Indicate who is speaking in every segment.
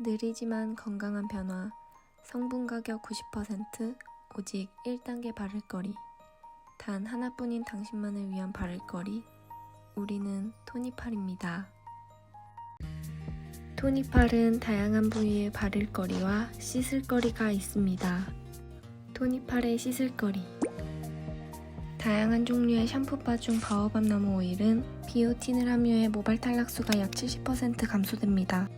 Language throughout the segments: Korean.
Speaker 1: 느리지만 건강한 변화, 성분 가격 90%, 오직 1단계 바를거리. 단 하나뿐인 당신만을 위한 바를거리. 우리는 토니팔입니다. 토니팔은 다양한 부위의 바를거리와 씻을거리가 있습니다. 토니팔의 씻을거리. 다양한 종류의 샴푸바 중 바오밤 나무 오일은 비오틴을 함유해 모발 탈락수가 약 70% 감소됩니다.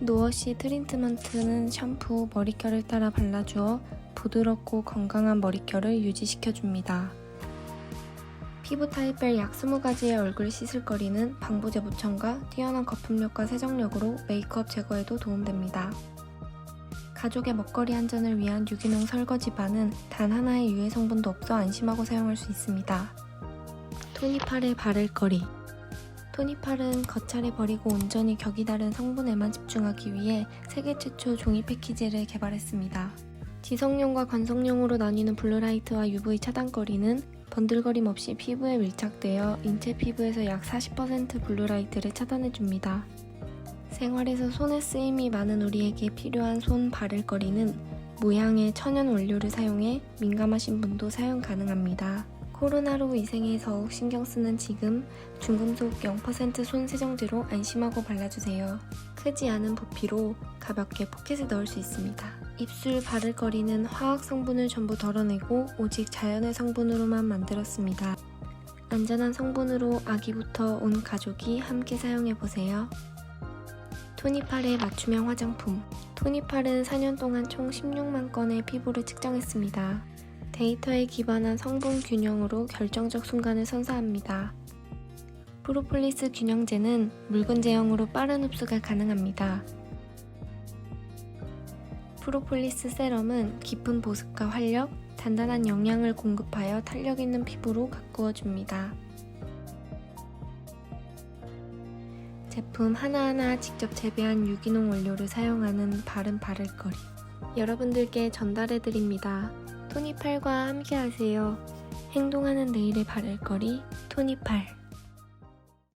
Speaker 1: 노워시 트리트먼트는 샴푸, 머릿결을 따라 발라주어 부드럽고 건강한 머릿결을 유지시켜줍니다. 피부 타입별 약 20가지의 얼굴 씻을 거리는 방부제 무첨과 뛰어난 거품력과 세정력으로 메이크업 제거에도 도움됩니다. 가족의 먹거리 안전을 위한 유기농 설거지바는 단 하나의 유해 성분도 없어 안심하고 사용할 수 있습니다. 토니팔의 바를 거리 토니팔은 겉차례 버리고 온전히 격이 다른 성분에만 집중하기 위해 세계 최초 종이 패키지를 개발했습니다. 지성용과 관성용으로 나뉘는 블루라이트와 UV 차단거리는 번들거림 없이 피부에 밀착되어 인체 피부에서 약 40% 블루라이트를 차단해줍니다. 생활에서 손에 쓰임이 많은 우리에게 필요한 손 바를 거리는 모양의 천연 원료를 사용해 민감하신 분도 사용 가능합니다. 코로나로 위생에 더욱 신경 쓰는 지금 중금속 0%손 세정제로 안심하고 발라주세요. 크지 않은 부피로 가볍게 포켓에 넣을 수 있습니다. 입술 바를 거리는 화학 성분을 전부 덜어내고 오직 자연의 성분으로만 만들었습니다. 안전한 성분으로 아기부터 온 가족이 함께 사용해보세요. 토니팔의 맞춤형 화장품 토니팔은 4년 동안 총 16만 건의 피부를 측정했습니다. 데이터에 기반한 성분 균형으로 결정적 순간을 선사합니다. 프로폴리스 균형제는 묽은 제형으로 빠른 흡수가 가능합니다. 프로폴리스 세럼은 깊은 보습과 활력, 단단한 영양을 공급하여 탄력 있는 피부로 가꾸어 줍니다. 제품 하나하나 직접 재배한 유기농 원료를 사용하는 바른 바를거리. 여러분들께 전달해 드립니다. 토니팔과 함께 하세요. 행동하는 내일의 바를거리, 토니팔.